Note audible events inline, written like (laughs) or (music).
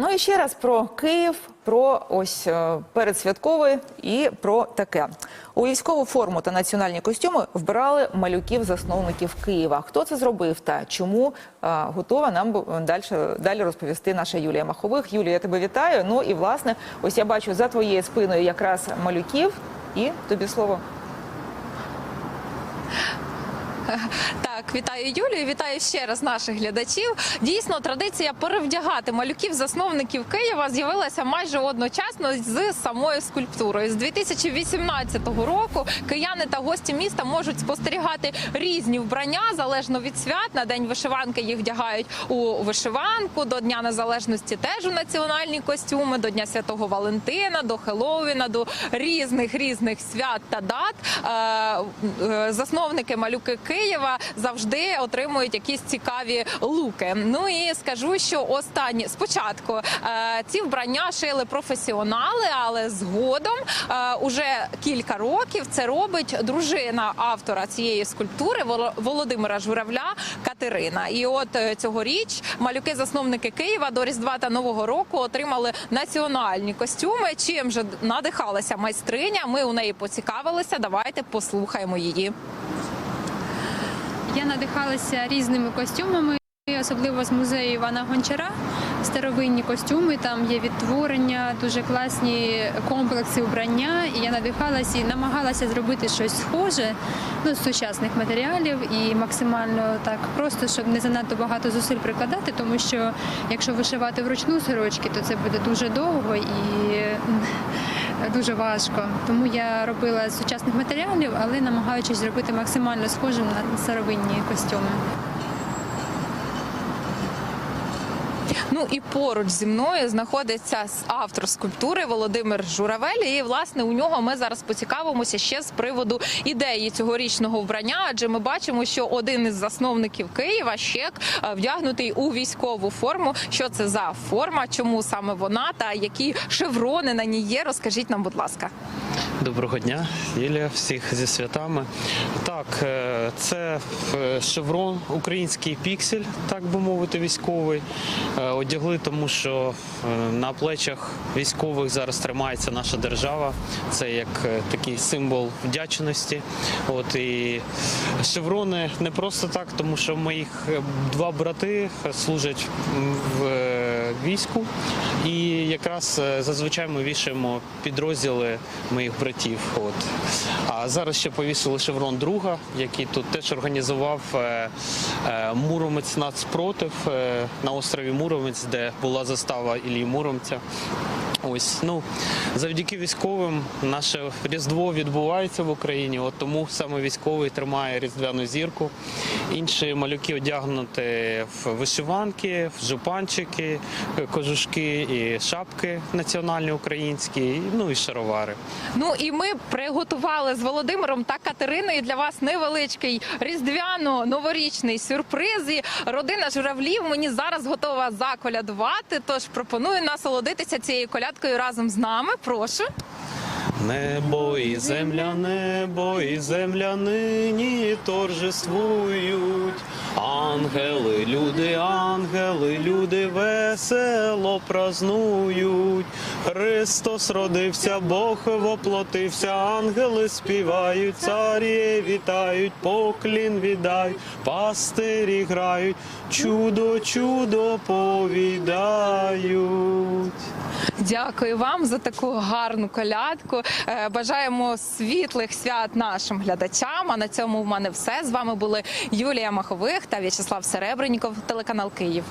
Ну і ще раз про Київ, про ось е, передсвятковий і про таке. У військову форму та національні костюми вбирали малюків засновників Києва. Хто це зробив та чому е, готова нам далі, далі розповісти наша Юлія Махових. Юлія, я тебе вітаю. Ну і власне, ось я бачу за твоєю спиною якраз малюків. І тобі слово. (laughs) Так, вітаю Юлію, вітаю ще раз наших глядачів. Дійсно, традиція перевдягати малюків засновників Києва з'явилася майже одночасно з самою скульптурою. З 2018 року кияни та гості міста можуть спостерігати різні вбрання залежно від свят. На день вишиванки їх вдягають у вишиванку, до Дня Незалежності теж у національні костюми, до Дня Святого Валентина, до Хеллоуіна, до різних різних свят та дат. Е, е, Засновники малюки Києва завжди отримують якісь цікаві луки. Ну і скажу, що останні спочатку е, ці вбрання шили професіонали, але згодом уже кілька років це робить дружина автора цієї скульптури Воло- Володимира Журавля Катерина. І от е, цьогоріч малюки-засновники Києва до Різдва та Нового року отримали національні костюми. Чим же надихалася майстриня? Ми у неї поцікавилися. Давайте послухаємо її. Я надихалася різними костюмами, особливо з музею Івана Гончара. Старовинні костюми, там є відтворення, дуже класні комплекси вбрання. І я надихалася і намагалася зробити щось схоже ну, з сучасних матеріалів і максимально так просто, щоб не занадто багато зусиль прикладати, тому що якщо вишивати вручну сорочки, то це буде дуже довго і (laughs) дуже важко. Тому я робила з сучасних матеріалів, але намагаючись зробити максимально схожим на старовинні костюми. Ну і поруч зі мною знаходиться автор скульптури Володимир Журавель. І власне у нього ми зараз поцікавимося ще з приводу ідеї цьогорічного вбрання. Адже ми бачимо, що один із засновників Києва щек е, вдягнутий у військову форму. Що це за форма? Чому саме вона та які шеврони на ній є? Розкажіть нам, будь ласка. Доброго дня, Юлія, всіх зі святами. Так, е, це е, шеврон, український піксель, так би мовити, військовий. Е, Одягли, тому що на плечах військових зараз тримається наша держава. Це як такий символ вдячності. От і шеврони не просто так, тому що моїх два брати служать в війську, і якраз е, зазвичай ми вішаємо підрозділи моїх братів. От. А зараз ще повісили шеврон друга, який тут теж організував е, е, Муромець нацпротив на острові Муромець, де була застава Ілії Муромця. Ось ну завдяки військовим наше різдво відбувається в Україні. От тому саме військовий тримає різдвяну зірку. Інші малюки одягнуті в вишиванки, в жупанчики, кожушки і шапки національні українські, ну і шаровари. Ну і ми приготували з Володимиром та Катериною для вас невеличкий різдвяно-новорічний сюрприз. І родина журавлів мені зараз готова заколядувати. Тож пропоную насолодитися цією колядкою разом з нами. Прошу. Небо і земля, небо і земля нині торжествують. Ангели, люди, ангели, люди весело празнують. Христос родився, Бог воплотився, ангели співають, царі вітають, поклін віддають, пастирі грають, чудо, чудо повідають. Дякую вам за таку гарну колядку. Е, Бажаємо світлих свят нашим глядачам. А на цьому в мене все. З вами були Юлія Махових та В'ячеслав Серебренніков, телеканал Київ.